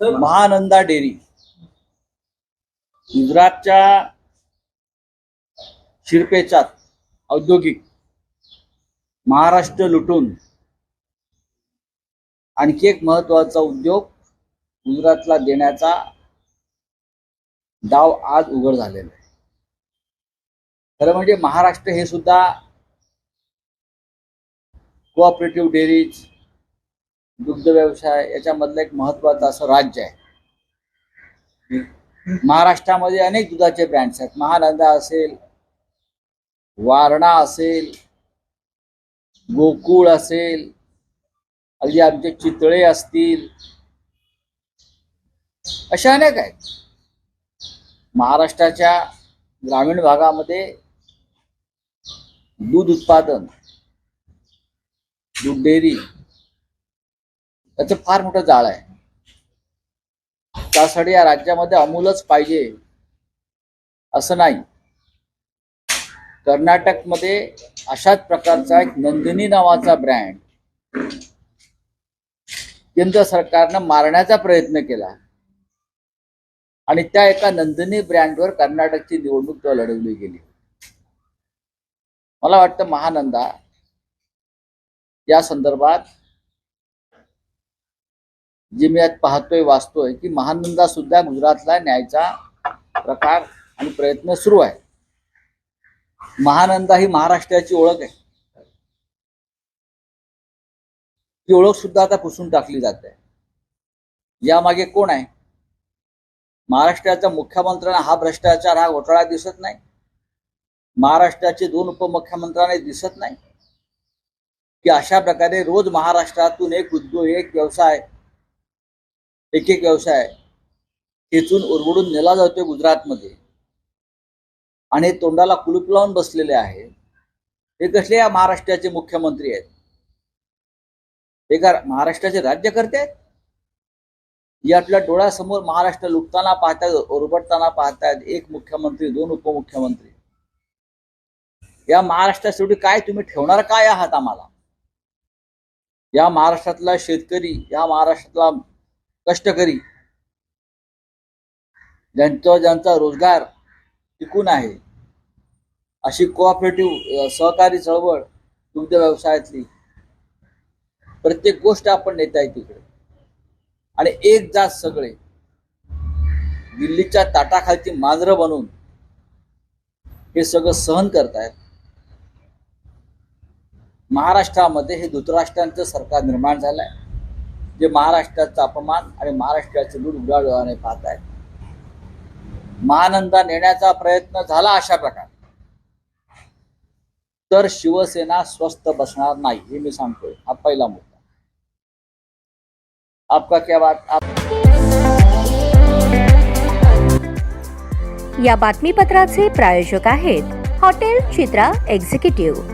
Mahananda dairy. गुजरातच्या शिरपेचात औद्योगिक महाराष्ट्र लुटून आणखी एक महत्त्वाचा उद्योग गुजरातला देण्याचा डाव आज उघड झालेला आहे. खरं म्हणजे महाराष्ट्र हे सुद्धा कोऑपरेटिव्ह डेअरीज दुग्ध व्यवसाय याच्यामधलं एक महत्वाचं असं राज्य आहे. महाराष्ट्रामध्ये अनेक दुधाचे ब्रँड्स आहेत. महानंदा असेल वारणा असेल गोकुळ असेल अगदी आमचे चितळे असतील अशा अनेक आहेत. महाराष्ट्राच्या ग्रामीण भागामध्ये दूध उत्पादन दूध डेअरी त्याचं फार मोठं जाळ आहे. त्यासाठी या राज्यामध्ये अमूलच पाहिजे असं नाही. कर्नाटकमध्ये अशाच प्रकारचा एक नंदिनी नावाचा ब्रँड केंद्र सरकारनं मारण्याचा प्रयत्न केला. आणि त्या एका नंदिनी ब्रँडवर कर्नाटकची निवडणूक तेव्हा लढवली गेली. मला वाटतं महानंदा या संदर्भात जे मी आज पाहतोय वाचतोय की महानंदा सुद्धा गुजरातला न्यायचा प्रकार आणि प्रयत्न सुरू आहे. महानंदा ही महाराष्ट्राची ओळख आहे. ती ओळख सुद्धा आता पुसून टाकली जाते यामागे कोण आहे? महाराष्ट्राच्या मुख्यमंत्र्यांना हा भ्रष्टाचार हा घोटाळा दिसत नाही. महाराष्ट्राचे दोन उपमुख्यमंत्र्यांना दिसत नाही. की अशा प्रकारे रोज महाराष्ट्रातून एक उद्योग एक व्यवसाय एक एक व्यवसाय खेचून उरवडून नेला जातोय गुजरातमध्ये. आणि तोंडाला कुलूप लावून बसलेले आहेत हे कसले या महाराष्ट्राचे मुख्यमंत्री आहेत? हे का महाराष्ट्राचे राज्यकर्ते आहेत? या आपल्या डोळ्यासमोर महाराष्ट्र लुटताना पाहतायत ओरबडताना पाहतायत एक मुख्यमंत्री दोन उपमुख्यमंत्री. या महाराष्ट्रासाठी काय तुम्ही ठेवणार काय आहात आम्हाला? या महाराष्ट्रातला शेतकरी या महाराष्ट्रातला कष्टकरी. ज्यांचा ज्यांचा रोजगार टिकून आहे. अशी कोऑपरेटिव्ह सहकारी चळवळ दुग्ध व्यवसायातली. प्रत्येक गोष्ट आपण नेत आहे तिकडे. आणि एक जात सगळे. दिल्लीच्या ताटाखालची मांजरं बनून हे सगळं सहन करतायत. महाराष्ट्रामध्ये हे धृतराष्ट्रांचं सरकार निर्माण झालंय. जे महाराष्ट्राचा अपमान आणि महाराष्ट्राचे लूट उडाडवाने पाहत आहेत महानंदा नेण्याचा प्रयत्न झाला अशा प्रकारे. तर शिवसेना स्वस्त बसणार नाही हे मी सांगतोय. हा पहिला मुद्दा. आपका क्या बात? आप या बातमीपत्राचे प्रायोजक आहेत हॉटेल चित्रा एक्झिक्युटिव्ह.